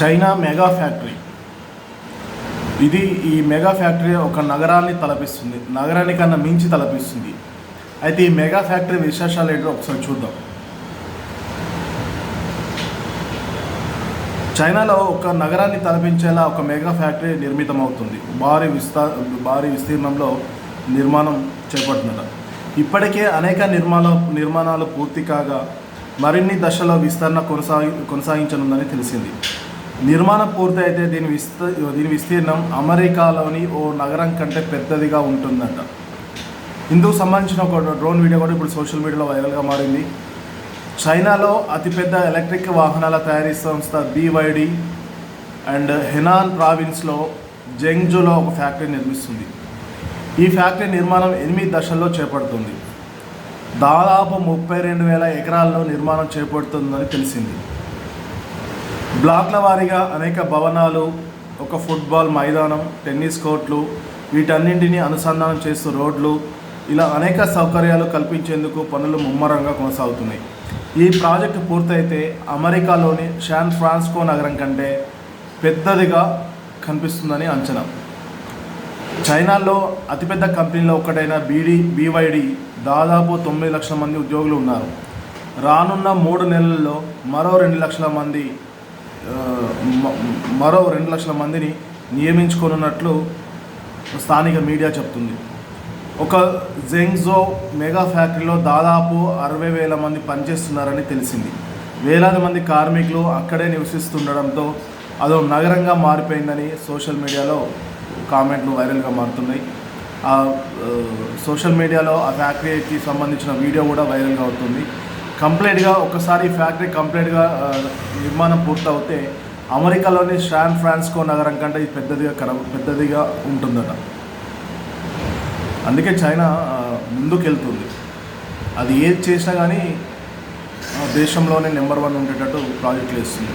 China mega factory. ఇది ఈ mega factory ఒక నగరాన్ని తలపిస్తుంది. నగరానికన్నా మించి తలపిస్తుంది. అయితే ఈ మెగా ఫ్యాక్టరీ విశేషాలు ఏంటో ఒకసారి చూద్దాం. చైనాలో ఒక నగరాన్ని తలపించేలా ఒక మెగా ఫ్యాక్టరీ నిర్మితమవుతుంది. భారీ విస్తా భారీ విస్తీర్ణంలో నిర్మాణం చేపడుతున్నట ఇప్పటికే అనేక నిర్మాణ నిర్మాణాలు పూర్తి కాగా మరిన్ని దశలో విస్తరణ కొనసాగి కొనసాగించనుందని తెలిసింది. నిర్మాణం పూర్తయితే దీని విస్త దీని విస్తీర్ణం అమెరికాలోని ఓ నగరం కంటే పెద్దదిగా ఉంటుందంట. ఇందుకు సంబంధించిన ఒక డ్రోన్ వీడియో కూడా ఇప్పుడు సోషల్ మీడియాలో వైరల్గా మారింది. చైనాలో అతిపెద్ద ఎలక్ట్రిక్ వాహనాల తయారీ సంస్థ బీవైడి అండ్ హెనాన్ ప్రావిన్స్లో జెంగ్జులో ఒక ఫ్యాక్టరీ నిర్మిస్తుంది. ఈ ఫ్యాక్టరీ నిర్మాణం ఎనిమిది దశల్లో చేపడుతుంది. దాదాపు ముప్పై రెండు వేల ఎకరాల్లో నిర్మాణం చేపడుతుందని తెలిసింది. బ్లాక్ల వారీగా అనేక భవనాలు ఒక ఫుట్బాల్ మైదానం టెన్నిస్ కోర్ట్లు వీటన్నింటినీ అనుసంధానం చేస్తూ రోడ్లు ఇలా అనేక సౌకర్యాలు కల్పించేందుకు పనులు ముమ్మరంగా కొనసాగుతున్నాయి. ఈ ప్రాజెక్టు పూర్తయితే అమెరికాలోని శాన్ ఫ్రాన్స్కో నగరం కంటే పెద్దదిగా కనిపిస్తుందని అంచనా. చైనాలో అతిపెద్ద కంపెనీలో ఒకటైన బీడీ బీవైడి దాదాపు తొమ్మిది లక్షల మంది ఉద్యోగులు ఉన్నారు. రానున్న మూడు నెలల్లో మరో రెండు లక్షల మంది మరో రెండు లక్షల మందిని నియమించుకోనున్నట్లు స్థానిక మీడియా చెప్తుంది. ఒక జెంగ్జో మెగా ఫ్యాక్టరీలో దాదాపు అరవై వేల మంది పనిచేస్తున్నారని తెలిసింది. వేలాది మంది కార్మికులు అక్కడే నివసిస్తుండడంతో అదో నగరంగా మారిపోయిందని సోషల్ మీడియాలో కామెంట్లు వైరల్గా మారుతున్నాయి. ఆ, సోషల్ మీడియాలో ఆ ఫ్యాక్టరీకి సంబంధించిన వీడియో కూడా వైరల్గా అవుతుంది. కంప్లీట్గా ఒకసారి ఫ్యాక్టరీ కంప్లీట్గా నిర్మాణం పూర్తవుతే అమెరికాలోని శాన్ ఫ్రాన్స్కో నగరం కంటే ఇది పెద్దదిగా కర పెద్దదిగా ఉంటుందట. అందుకే చైనా ముందుకెళ్తుంది. అది ఏది చేసినా కానీ దేశంలోనే నెంబర్ వన్ ఉండేటట్టు ప్రాజెక్టులు వేస్తుంది.